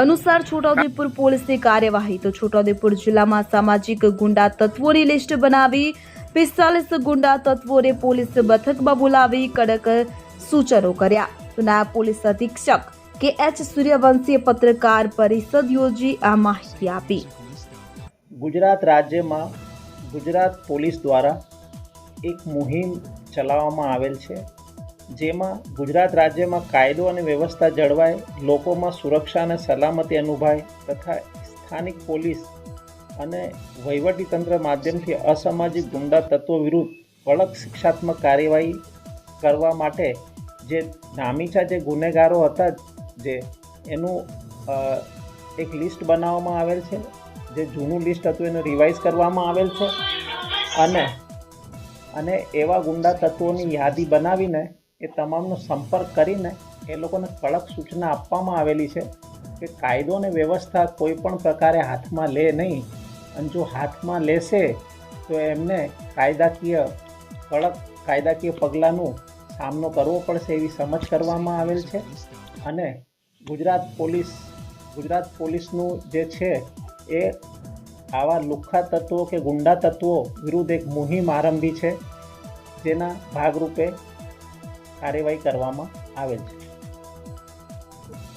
અનુસાર છોટાઉદેપુર પોલીસની કાર્યવાહી તો છોટાઉદેપુર જિલ્લામાં સામાજિક ગુંડા તત્વોની લિસ્ટ બનાવી પિસ્તાલીસ ગુંડા તત્વોને પોલીસ મથકમાં બોલાવી કડક સૂચનો કર્યા. નાયબ પોલીસ અધિક્ષક કે એચ સૂર્યવંશીએ પત્રકાર પરિષદ યોજી આ માહિતી આપી. ગુજરાત રાજ્યમાં ગુજરાત પોલીસ દ્વારા એક મુહિમ ચલાવવામાં આવેલ છે. જેમાં ગુજરાત રાજ્યમાં કાયદો અને વ્યવસ્થા જળવાય, લોકોમાં સુરક્ષા અને સલામતી અનુભવાય તથા સ્થાનિક પોલીસ અને વહીવટીતંત્ર માધ્યમથી અસામાજિક ગુંડા તત્વો વિરુદ્ધ કડક શિક્ષાત્મક કાર્યવાહી કરવા માટે જે નામીચા જે ગુનેગારો હતા જે એનું એક લિસ્ટ બનાવવામાં આવેલ છે, જે જૂનું લિસ્ટ હતું એને રિવાઇઝ કરવામાં આવેલ છે અને અને એવા ગુંડા તત્વોની યાદી બનાવીને એ તમામનો સંપર્ક કરીને એ લોકોને કડક સૂચના આપવામાં આવેલી છે કે કાયદો અને વ્યવસ્થા કોઈ પણ પ્રકારે હાથમાં લે નહીં અને જો હાથમાં લેશે તો એમને કાયદાકીય, કડક કાયદાકીય પગલાંનું સામનો કરવો પડશે એવી સમજ કરવામાં આવેલ છે. અને ગુજરાત પોલીસ, ગુજરાત પોલીસનું જે છે એ આવા લુખ્ખા તત્વો કે ગુંડા તત્વો વિરુદ્ધ એક મુહિમ આરંભી છે. જેના ભાગરૂપે કાર્યવાહી કરવામાં આવેલ છે.